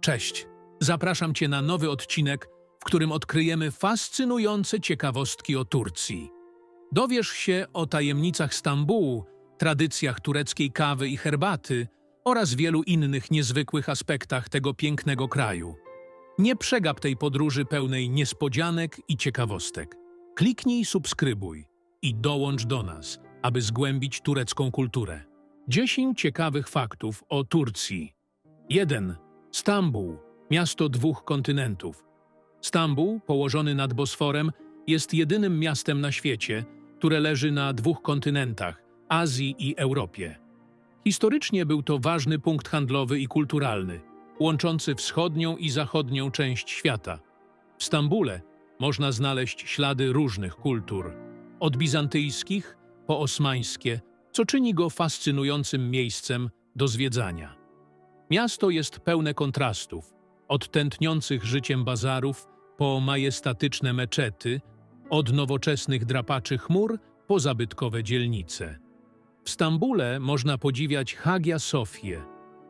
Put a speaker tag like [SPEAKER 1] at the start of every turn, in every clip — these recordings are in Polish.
[SPEAKER 1] Cześć. Zapraszam Cię na nowy odcinek, w którym odkryjemy fascynujące ciekawostki o Turcji. Dowiesz się o tajemnicach Stambułu, tradycjach tureckiej kawy i herbaty oraz wielu innych niezwykłych aspektach tego pięknego kraju. Nie przegap tej podróży pełnej niespodzianek i ciekawostek. Kliknij subskrybuj i dołącz do nas, aby zgłębić turecką kulturę. 10 ciekawych faktów o Turcji. 1. Stambuł, miasto dwóch kontynentów. Stambuł, położony nad Bosforem, jest jedynym miastem na świecie, które leży na dwóch kontynentach Azji i Europie. Historycznie był to ważny punkt handlowy i kulturalny, łączący wschodnią i zachodnią część świata. W Stambule można znaleźć ślady różnych kultur, od bizantyjskich po osmańskie, co czyni go fascynującym miejscem do zwiedzania. Miasto jest pełne kontrastów, od tętniących życiem bazarów po majestatyczne meczety, od nowoczesnych drapaczy chmur po zabytkowe dzielnice. W Stambule można podziwiać Hagia Sofię,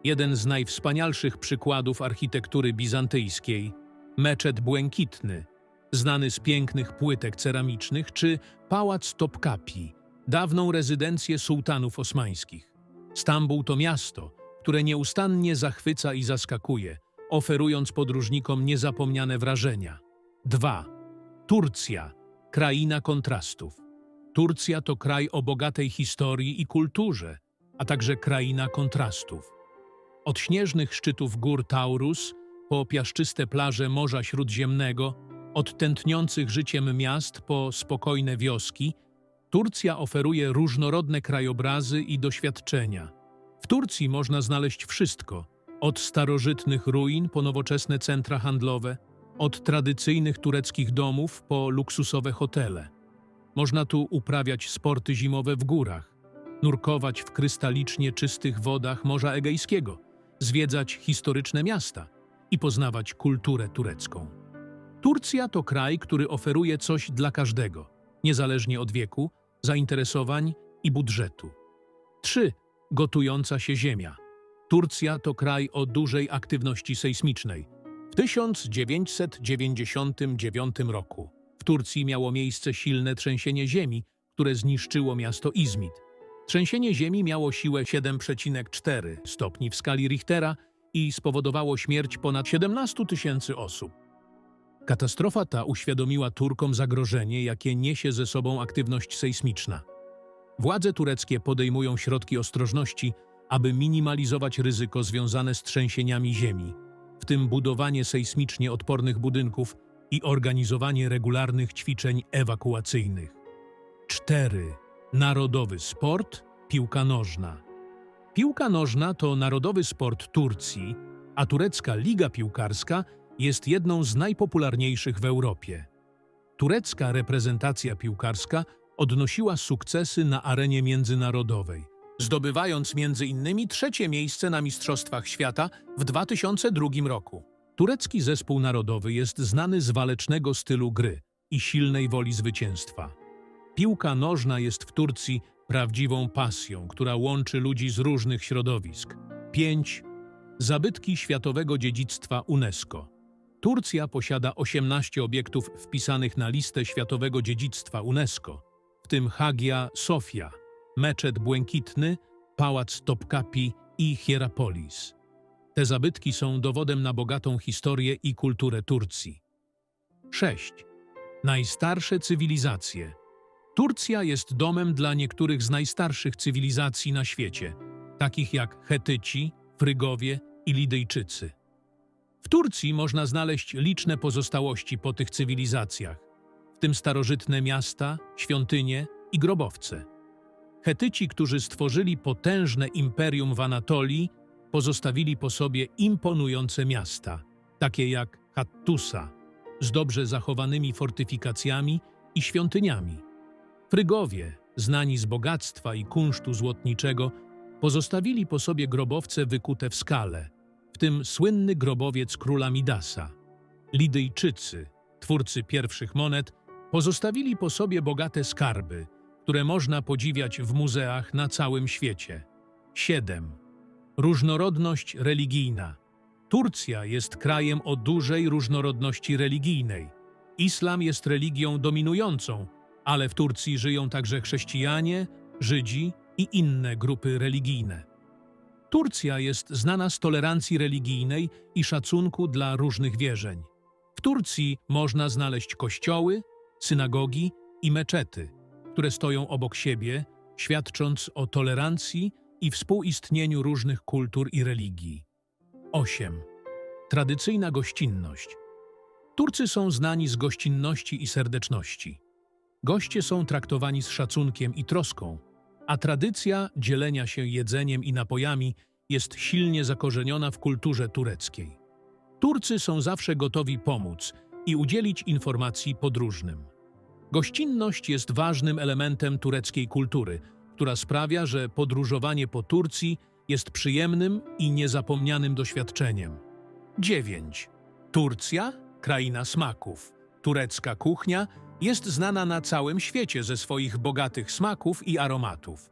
[SPEAKER 1] jeden z najwspanialszych przykładów architektury bizantyjskiej, meczet błękitny, znany z pięknych płytek ceramicznych, czy Pałac Topkapi, dawną rezydencję sułtanów osmańskich. Stambuł to miasto, które nieustannie zachwyca i zaskakuje, oferując podróżnikom niezapomniane wrażenia. 2. Turcja, kraina kontrastów. Turcja to kraj o bogatej historii i kulturze, a także kraina kontrastów. Od śnieżnych szczytów gór Taurus po piaszczyste plaże Morza Śródziemnego, od tętniących życiem miast po spokojne wioski, Turcja oferuje różnorodne krajobrazy i doświadczenia. Turcji można znaleźć wszystko, od starożytnych ruin po nowoczesne centra handlowe, od tradycyjnych tureckich domów po luksusowe hotele. Można tu uprawiać sporty zimowe w górach, nurkować w krystalicznie czystych wodach Morza Egejskiego, zwiedzać historyczne miasta i poznawać kulturę turecką. Turcja to kraj, który oferuje coś dla każdego, niezależnie od wieku, zainteresowań i budżetu. 3. Gotująca się ziemia. Turcja to kraj o dużej aktywności sejsmicznej. W 1999 roku w Turcji miało miejsce silne trzęsienie ziemi, które zniszczyło miasto Izmit. Trzęsienie ziemi miało siłę 7,4 stopni w skali Richtera i spowodowało śmierć ponad 17 tysięcy osób. Katastrofa ta uświadomiła Turkom zagrożenie, jakie niesie ze sobą aktywność sejsmiczna. Władze tureckie podejmują środki ostrożności, aby minimalizować ryzyko związane z trzęsieniami ziemi, w tym budowanie sejsmicznie odpornych budynków i organizowanie regularnych ćwiczeń ewakuacyjnych. 4. Narodowy sport piłka nożna. Piłka nożna to narodowy sport Turcji, a turecka liga piłkarska jest jedną z najpopularniejszych w Europie. Turecka reprezentacja piłkarska odnosiła sukcesy na arenie międzynarodowej, zdobywając m.in. trzecie miejsce na Mistrzostwach Świata w 2002 roku. Turecki zespół narodowy jest znany z walecznego stylu gry i silnej woli zwycięstwa. Piłka nożna jest w Turcji prawdziwą pasją, która łączy ludzi z różnych środowisk. 5. Zabytki światowego dziedzictwa UNESCO. Turcja posiada 18 obiektów wpisanych na listę światowego dziedzictwa UNESCO, tym Hagia Sofia, Meczet Błękitny, Pałac Topkapi i Hierapolis. Te zabytki są dowodem na bogatą historię i kulturę Turcji. 6. Najstarsze cywilizacje. Turcja jest domem dla niektórych z najstarszych cywilizacji na świecie, takich jak Chetyci, Frygowie i Lidyjczycy. W Turcji można znaleźć liczne pozostałości po tych cywilizacjach, w tym starożytne miasta, świątynie i grobowce. Chetyci, którzy stworzyli potężne imperium w Anatolii, pozostawili po sobie imponujące miasta, takie jak Hattusa, z dobrze zachowanymi fortyfikacjami i świątyniami. Frygowie, znani z bogactwa i kunsztu złotniczego, pozostawili po sobie grobowce wykute w skale, w tym słynny grobowiec króla Midasa. Lidyjczycy, twórcy pierwszych monet, pozostawili po sobie bogate skarby, które można podziwiać w muzeach na całym świecie. 7. Różnorodność religijna. Turcja jest krajem o dużej różnorodności religijnej. Islam jest religią dominującą, ale w Turcji żyją także chrześcijanie, Żydzi i inne grupy religijne. Turcja jest znana z tolerancji religijnej i szacunku dla różnych wierzeń. W Turcji można znaleźć kościoły, synagogi i meczety, które stoją obok siebie, świadcząc o tolerancji i współistnieniu różnych kultur i religii. 8. Tradycyjna gościnność. Turcy są znani z gościnności i serdeczności. Goście są traktowani z szacunkiem i troską, a tradycja dzielenia się jedzeniem i napojami jest silnie zakorzeniona w kulturze tureckiej. Turcy są zawsze gotowi pomóc i udzielić informacji podróżnym. Gościnność jest ważnym elementem tureckiej kultury, która sprawia, że podróżowanie po Turcji jest przyjemnym i niezapomnianym doświadczeniem. 9. Turcja kraina smaków. Turecka kuchnia jest znana na całym świecie ze swoich bogatych smaków i aromatów.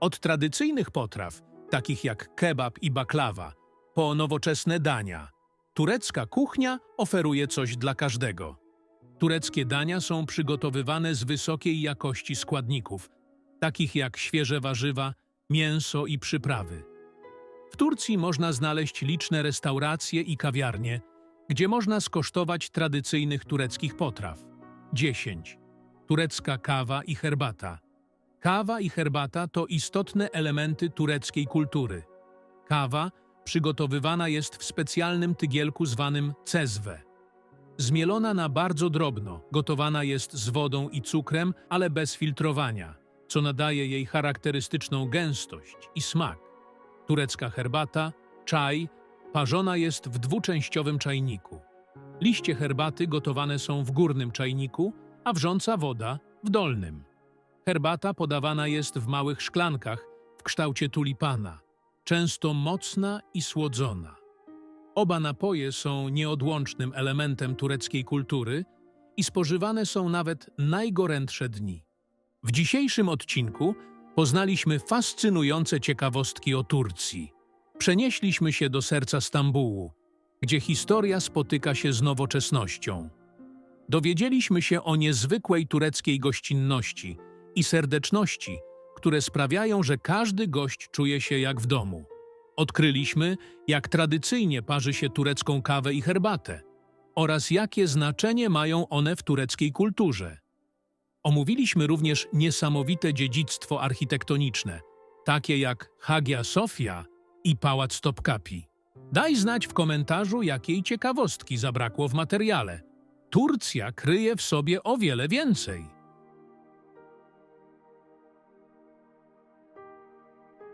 [SPEAKER 1] Od tradycyjnych potraw, takich jak kebab i baklawa, po nowoczesne dania, turecka kuchnia oferuje coś dla każdego. Tureckie dania są przygotowywane z wysokiej jakości składników, takich jak świeże warzywa, mięso i przyprawy. W Turcji można znaleźć liczne restauracje i kawiarnie, gdzie można skosztować tradycyjnych tureckich potraw. 10. Turecka kawa i herbata. Kawa i herbata to istotne elementy tureckiej kultury. Kawa przygotowywana jest w specjalnym tygielku zwanym cezwe. Zmielona na bardzo drobno, gotowana jest z wodą i cukrem, ale bez filtrowania, co nadaje jej charakterystyczną gęstość i smak. Turecka herbata, czaj, parzona jest w dwuczęściowym czajniku. Liście herbaty gotowane są w górnym czajniku, a wrząca woda w dolnym. Herbata podawana jest w małych szklankach w kształcie tulipana, często mocna i słodzona. Oba napoje są nieodłącznym elementem tureckiej kultury i spożywane są nawet najgorętsze dni. W dzisiejszym odcinku poznaliśmy fascynujące ciekawostki o Turcji. Przenieśliśmy się do serca Stambułu, gdzie historia spotyka się z nowoczesnością. Dowiedzieliśmy się o niezwykłej tureckiej gościnności i serdeczności, które sprawiają, że każdy gość czuje się jak w domu. Odkryliśmy, jak tradycyjnie parzy się turecką kawę i herbatę oraz jakie znaczenie mają one w tureckiej kulturze. Omówiliśmy również niesamowite dziedzictwo architektoniczne, takie jak Hagia Sofia i Pałac Topkapi. Daj znać w komentarzu, jakiej ciekawostki zabrakło w materiale. Turcja kryje w sobie o wiele więcej.